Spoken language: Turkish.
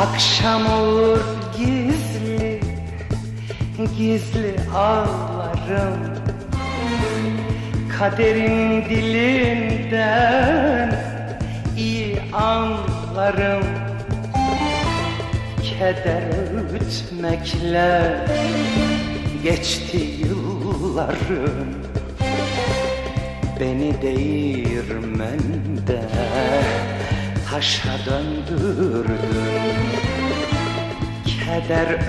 Akşam olur gizli Gizli ağlarım. Kaderin dilinden iyi anlarım. Keder ütmekle geçti yıllarım. Beni değirmende taşa döndürdün Keder